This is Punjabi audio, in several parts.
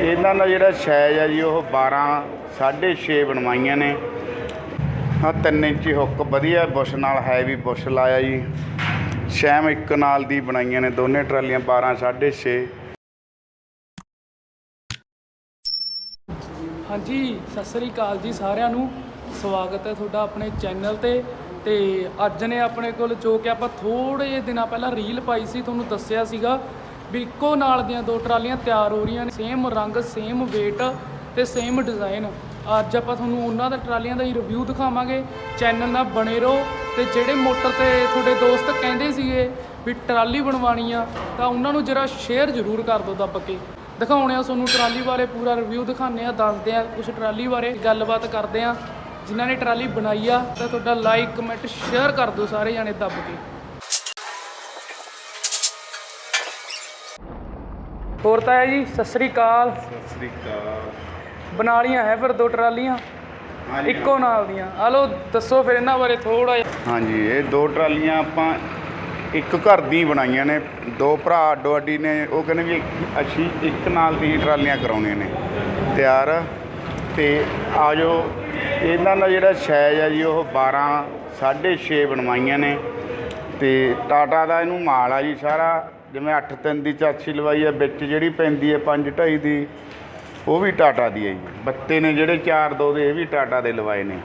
ਇਹਨਾਂ ਦਾ ਜਿਹੜਾ ਸਾਈਜ਼ ਆ ਜੀ, ਉਹ 12 6.5 ਬਣਵਾਈਆਂ ਨੇ। ਆ 3 ਇੰਚੀ ਹੁੱਕ, ਵਧੀਆ ਬੁਸ਼ ਨਾਲ ਹੈ ਵੀ ਬੁਸ਼ ਲਾਇਆ ਜੀ। ਸ਼ੈਮ ਇੱਕ ਨਾਲ ਦੀ ਬਣਾਈਆਂ ਨੇ, ਦੋਨੇ ਟਰਾਲੀਆਂ 12 6.5 ਹਾਂਜੀ, ਸਤਿ ਸ੍ਰੀ ਅਕਾਲ ਜੀ ਸਾਰਿਆਂ ਨੂੰ। ਸਵਾਗਤ ਹੈ ਤੁਹਾਡਾ ਆਪਣੇ ਚੈਨਲ ਤੇ। ਤੇ ਅੱਜ ਨੇ ਆਪਣੇ ਕੋਲ ਜੋ ਕਿ ਆਪਾਂ ਥੋੜੇ ਜਿਹੇ ਦਿਨਾਂ ਪਹਿਲਾਂ ਰੀਲ ਪਾਈ ਸੀ, ਤੁਹਾਨੂੰ ਦੱਸਿਆ ਸੀਗਾ। ਵੀ ਇੱਕੋ ਨਾਲ ਦੀਆਂ ਦੋ ਟਰਾਲੀਆਂ ਤਿਆਰ ਹੋ ਰਹੀਆਂ ਨੇ। ਸੇਮ ਰੰਗ ਸੇਮ weight ਤੇ ਸੇਮ ਡਿਜ਼ਾਈਨ ਅੱਜ ਆਪਾਂ ਤੁਹਾਨੂੰ ਉਹਨਾਂ ਦਾ ਟਰਾਲੀਆਂ ਦਾ ਹੀ ਰਿਵਿਊ ਦਿਖਾਵਾਂਗੇ। ਚੈਨਲ ਨਾਲ ਬਣੇ ਰਹੋ ਤੇ ਜਿਹੜੇ ਮੋਟਰ ਤੇ ਤੁਹਾਡੇ ਦੋਸਤ ਕਹਿੰਦੇ ਸੀਗੇ ਵੀ ਟਰਾਲੀ ਬਣਵਾਣੀ ਆ, ਤਾਂ ਉਹਨਾਂ ਨੂੰ ਜਰਾ ਸ਼ੇਅਰ ਜ਼ਰੂਰ ਕਰ ਦਿਓ ਦੱਬ ਕੇ। ਦਿਖਾਉਣੇ ਆ ਤੁਹਾਨੂੰ ਟਰਾਲੀ ਬਾਰੇ ਪੂਰਾ ਰਿਵਿਊ ਦਿਖਾਉਂਦੇ ਆ ਦੱਸਦੇ ਆ ਕੁਝ ਟਰਾਲੀ ਬਾਰੇ, ਗੱਲਬਾਤ ਕਰਦੇ ਆ ਜਿਨ੍ਹਾਂ ਨੇ ਟਰਾਲੀ ਬਣਾਈ ਆ, ਤਾਂ ਤੁਹਾਡਾ ਲਾਈਕ ਕਮੈਂਟ ਸ਼ੇਅਰ ਕਰ ਦਿਓ ਸਾਰੇ ਜਾਣੇ ਦੱਬ ਕੇ। ਹੋਰ ਤਾਂ ਹੈ ਜੀ ਸਤਿ ਸ੍ਰੀ ਅਕਾਲ। ਸਤਿ ਸ੍ਰੀ ਅਕਾਲ। ਬਣਾ ਲੀਆਂ ਹੈ ਫਿਰ ਦੋ ਟਰਾਲੀਆਂ ਹਾਂਜੀ ਇੱਕੋ ਨਾਲ ਦੀਆਂ। ਆ ਲੋ ਦੱਸੋ ਫਿਰ ਇਹਨਾਂ ਬਾਰੇ ਥੋੜਾ ਜਿਹਾ। ਹਾਂਜੀ ਇਹ ਦੋ ਟਰਾਲੀਆਂ ਆਪਾਂ ਇੱਕ ਘਰ ਦੀ ਬਣਾਈਆਂ ਨੇ। ਦੋ ਭਰਾ ਅੱਡੋ ਅੱਡੀ ਨੇ ਉਹ ਕਹਿੰਦੇ ਵੀ ਅਸੀਂ ਇੱਕ ਨਾਲ ਦੀ ਟਰਾਲੀਆਂ ਕਰਾਉਣੀਆਂ ਨੇ। ਤਿਆਰ ਤੇ ਆ ਜੋ ਇਹਨਾਂ ਦਾ ਜਿਹੜਾ ਸਾਈਜ਼ ਆ ਜੀ ਉਹ 12 6.5 ਬਣਵਾਈਆਂ ਨੇ। ਤੇ ਟਾਟਾ ਦਾ ਇਹਨੂੰ ਮਾਲ ਆ ਜੀ ਸਾਰਾ। ਜਿਵੇਂ 8 3 ਦੀ ਚਾਚੀ ਲਵਾਈ ਹੈ, ਵਿੱਚ ਜਿਹੜੀ ਪੈਂਦੀ ਹੈ 5 2.5 ਦੀ, ਉਹ ਵੀ ਟਾਟਾ ਦੀ ਹੈ ਜੀ। ਬੱਤੇ ਨੇ ਜਿਹੜੇ 4 2 ਦੇ, ਇਹ ਵੀ ਟਾਟਾ ਦੇ ਲਵਾਏ ਨੇ।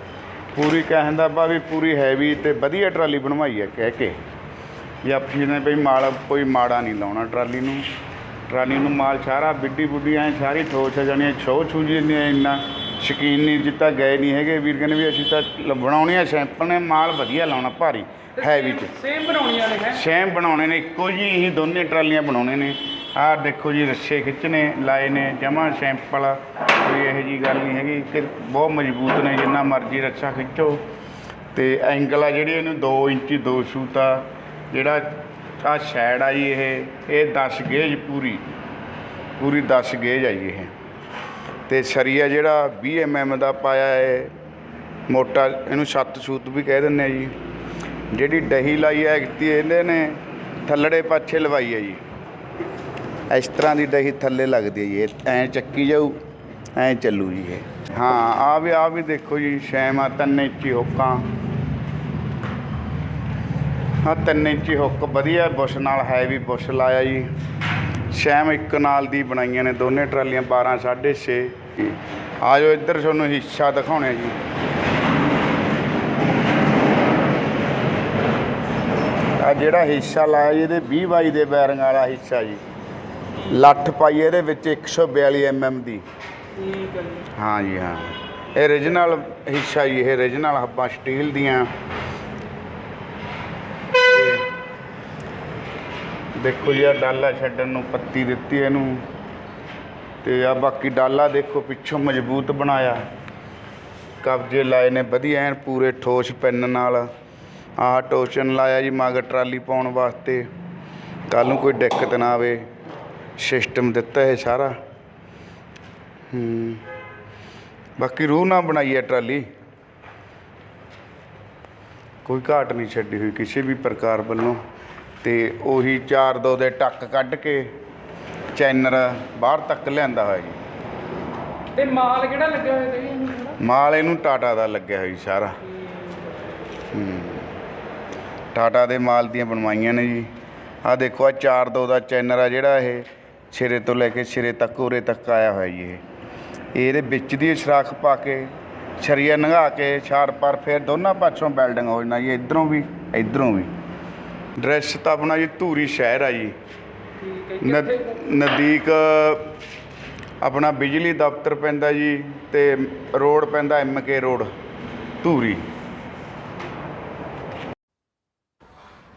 ਪੂਰੀ ਕਹਿਣ ਦਾ ਬਾ ਵੀ ਪੂਰੀ ਹੈਵੀ ਤੇ ਵਧੀਆ ਟਰਾਲੀ ਬਣਵਾਈ ਹੈ, ਕਹਿ ਕੇ। ਵੀ ਆਪੀ ਨੇ ਬਈ ਮਾਲ, ਕੋਈ ਮਾੜਾ ਨਹੀਂ ਲਾਉਣਾ ਟਰਾਲੀ ਨੂੰ। ਟਰਾਲੀ ਨੂੰ ਮਾਲ ਸਾਰਾ ਬਿੱਡੀ ਬੁੱਡੀ ਐ, ਸਾਰੀ ਠੋਸ ਆ ਜਾਣੀ ਛੋ ਛੂ ਜੀ ਇੰਨਾ। ਸ਼ਕੀਨ ਨਹੀਂ ਜਿੱਤਾ ਗਏ ਨਹੀਂ ਹੈਗੇ। ਵੀਰ ਕਹਿੰਦੇ ਵੀ ਅਸੀਂ ਤਾਂ ਲ- ਬਣਾਉਣੀ ਆ ਸੈਂਪਲ ਨੇ ਮਾਲ ਵਧੀਆ ਲਾਉਣਾ ਭਾਰੀ ਹੈਵੀ ਚ ਸੇਮ ਬਣਾਉਣੀਆਂ ਨੇ ਹੈ। ਸੇਮ ਬਣਾਉਣੇ ਨੇ ਇੱਕੋ ਜੀ ਹੀ ਦੋਨੇ ਟਰਾਲੀਆਂ ਬਣਾਉਣੇ ਨੇ। ਆਹ ਦੇਖੋ ਜੀ ਰੱਸੇ ਖਿੱਚਣੇ ਲਾਏ ਨੇ ਜਮਾ ਸੈਂਪਲ ਕੋਈ ਇਹੋ ਜੀ ਗੱਲ ਨਹੀਂ ਹੈਗੀ। ਕਿ ਬਹੁਤ ਮਜ਼ਬੂਤ ਨੇ ਜਿੰਨਾ ਮਰਜ਼ੀ ਰੱਸਾ ਖਿੱਚੋ। ਤੇ ਐਂਗਲ ਆ ਜਿਹੜੀ ਇਹਨੂੰ 2 ਇੰਚੀ 2 ਸ਼ੂਤ ਆ ਜਿਹੜਾ ਆ ਸ਼ੈਡ ਆ ਜੀ ਇਹ ਇਹ 10 ਗੇਜ ਪੂਰੀ। ਪੂਰੀ 10 ਗੇਜ ਆ ਜੀ ਇਹ। ਤੇ ਸਰੀਆ ਜਿਹੜਾ 20 ਐਮਐਮ ਦਾ ਪਾਇਆ ਹੈ ਮੋਟਾ, ਇਹਨੂੰ ਛੱਤ ਸੂਤ ਵੀ ਕਹਿ ਦਿੰਦੇ ਆ ਜੀ। ਜਿਹੜੀ ਡਹੀ ਲਾਈ ਹੈ ਕੀਤੀ ਇਹਨੇ ਨੇ ਥੱਲੜੇ ਪਾਛੇ ਲਵਾਈ ਹੈ ਜੀ। ਇਸ ਤਰ੍ਹਾਂ ਦੀ ਡਹੀ ਥੱਲੇ ਲੱਗਦੀ ਹੈ ਜੀ, ਇਹ ਐਂ ਚੱਕੀ ਜਾਊ, ਐਂ ਚੱਲੂ ਜੀ ਇਹ। ਹਾਂ, ਆ ਵੀ ਆ ਵੀ ਦੇਖੋ ਜੀ, ਸ਼ੈਮ ਆ, ਤਿੰਨ ਇੰਚੀ ਹੁੱਕਾਂ ਹਾਂ ਤਿੰਨ ਇੰਚੀ ਹੁੱਕ, ਵਧੀਆ ਬੁਸ਼ ਨਾਲ ਹੈ ਵੀ ਬੁਸ਼ ਲਾਇਆ ਜੀ। ਸ਼ੈਮ ਇੱਕ ਨਾਲ ਦੀ ਬਣਾਈਆਂ ਨੇ ਦੋਨੇ ਟਰਾਲੀਆਂ 12 6.5 ਆ ਜਾਓ ਇੱਧਰ ਤੁਹਾਨੂੰ ਹਿੱਸਾ ਦਿਖਾਉਣੇ ਜੀ। ਆ ਜਿਹੜਾ ਹਿੱਸਾ ਲਾਇਆ ਜੀ ਇਹਦੇ 20 ਬਾਈ ਦੇ ਬੈਰਿੰਗ ਵਾਲਾ ਹਿੱਸਾ ਜੀ। ਲੱਠ ਪਾਈ ਇਹਦੇ ਵਿੱਚ 142 ਐਮਐਮ ਦੀ। ਠੀਕ ਹੈ ਜੀ। ਹਾਂ ਜੀ ਹਾਂ। ਇਹ origignal ਹਿੱਸਾ ਜੀ ਇਹ origignal ਹੱਬਾਂ ਸਟੀਲ ਦੀਆਂ। ਦੇਖੋ ਜੀ ਆ ਡਾਲਾ ਛੱਡਣ ਨੂੰ ਪੱਤੀ ਦਿੱਤੀ ਇਹਨੂੰ। ਤੇ ਆ ਬਾਕੀ ਡਾਲਾ ਦੇਖੋ, ਪਿੱਛੋਂ ਮਜ਼ਬੂਤ ਬਣਾਇਆ। ਕਬਜੇ ਲਾਏ ਨੇ, ਵਧੀਆ ਐਨ ਪੂਰੇ ਠੋਸ ਪੈਨ ਨਾਲ। ਆਹ ਟੋਸ਼ਨ ਲਾਇਆ ਜੀ, ਮਗਰ ਟਰਾਲੀ ਪਾਉਣ ਵਾਸਤੇ। ਕੱਲ ਨੂੰ ਕੋਈ ਦਿੱਕਤ ਨਾ ਆਵੇ। ਸਿਸਟਮ ਦਿੱਤਾ ਹੈ ਸਾਰਾ। ਹੂੰ। ਬਾਕੀ ਰੂਹ ਨਾ ਬਣਾਈ ਹੈ ਟਰਾਲੀ। ਕੋਈ ਘਾਟ ਨਹੀਂ ਛੱਡੀ ਹੋਈ ਕਿਸੇ ਵੀ ਪ੍ਰਕਾਰ ਵੱਲੋਂ। ਤੇ ਉਹੀ 4-2 ਦੇ ਟੱਕ ਕੱਢ ਕੇ ਚੈਨਰ ਬਾਹਰ ਤੱਕ ਲਿਆਂਦਾ ਹੋਇਆ ਜੀ। ਤੇ ਮਾਲ ਕਿਹੜਾ ਲੱਗਿਆ ਹੋਇਆ ਤੇ? ਮਾਲ ਇਹਨੂੰ ਟਾਟਾ ਦਾ ਲੱਗਿਆ ਹੋਇਆ ਜੀ ਸਾਰਾ। ਹੂੰ। ਟਾਟਾ ਦੇ ਮਾਲ ਦੀਆਂ ਬਣਵਾਈਆਂ ਨੇ ਜੀ। ਆ ਦੇਖੋ ਆ 4-2 ਦਾ ਚੈਨਰ ਆ ਜਿਹੜਾ ਇਹ ਸਿਰੇ ਤੋਂ ਲੈ ਕੇ ਸਿਰੇ ਤੱਕ ਉਰੇ ਤੱਕ ਆਇਆ ਹੋਇਆ ਜੀ ਇਹ। ਇਹਦੇ ਵਿੱਚ ਦੀ ਸਰਾਖ ਪਾ ਕੇ ਸ਼ਰੀਆ ਨੰਗਾ ਕੇ ਛਾੜ ਪਰ ਫਿਰ ਦੋਨਾਂ ਪਾਸੋਂ ਬਿਲਡਿੰਗ ਹੋ ਜਾਣਾ ਜੀ ਇਧਰੋਂ ਵੀ ਇਧਰੋਂ ਵੀ। ਡਰੈਸ ਤਾਂ ਆਪਣਾ ਜੀ ਧੂਰੀ ਸ਼ਹਿਰ ਆ ਜੀ। ਨ- ਨਜ਼ਦੀਕ ਆਪਣਾ ਬਿਜਲੀ ਦਫ਼ਤਰ ਪੈਂਦਾ ਜੀ ਤੇ ਰੋਡ ਪੈਂਦਾ ਐਮ ਕੇ ਰੋਡ, ਧੂਰੀ।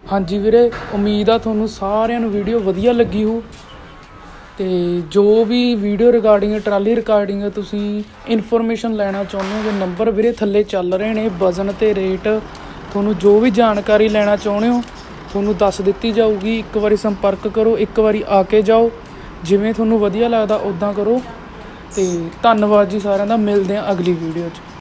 ਹਾਂਜੀ ਵੀਰੇ, ਉਮੀਦ ਆ ਤੁਹਾਨੂੰ ਸਾਰਿਆਂ ਨੂੰ ਵੀਡੀਓ ਵਧੀਆ ਲੱਗੀ ਹੋ ਤੇ ਜੋ ਵੀ ਵੀਡੀਓ ਰਿਗਾਰਡਿੰਗ ਟਰਾਲੀ ਰਿਗਾਰਡਿੰਗ ਤੁਸੀਂ ਇਨਫੋਰਮੇਸ਼ਨ ਲੈਣਾ ਚਾਹੁੰਦੇ ਹੋ ਤੇ ਨੰਬਰ ਵੀਰੇ ਥੱਲੇ ਚੱਲ ਰਹੇ ਨੇ, ਵਜ਼ਨ ਤੇ ਰੇਟ, ਤੁਹਾਨੂੰ ਜੋ ਵੀ ਜਾਣਕਾਰੀ ਲੈਣਾ ਚਾਹੁੰਦੇ ਹੋ ਤੁਹਾਨੂੰ ਦੱਸ ਦਿੱਤੀ ਜਾਊਗੀ, ਇੱਕ ਵਾਰੀ ਸੰਪਰਕ ਕਰੋ, ਇੱਕ ਵਾਰੀ ਆ ਕੇ ਜਾਓ। ਜਿਵੇਂ ਤੁਹਾਨੂੰ ਵਧੀਆ ਲੱਗਦਾ ਉਦਾਂ ਕਰੋ। ਤੇ ਧੰਨਵਾਦ ਜੀ ਸਾਰਿਆਂ ਦਾ, ਮਿਲਦੇ ਹਾਂ ਅਗਲੀ ਵੀਡੀਓ 'ਚ।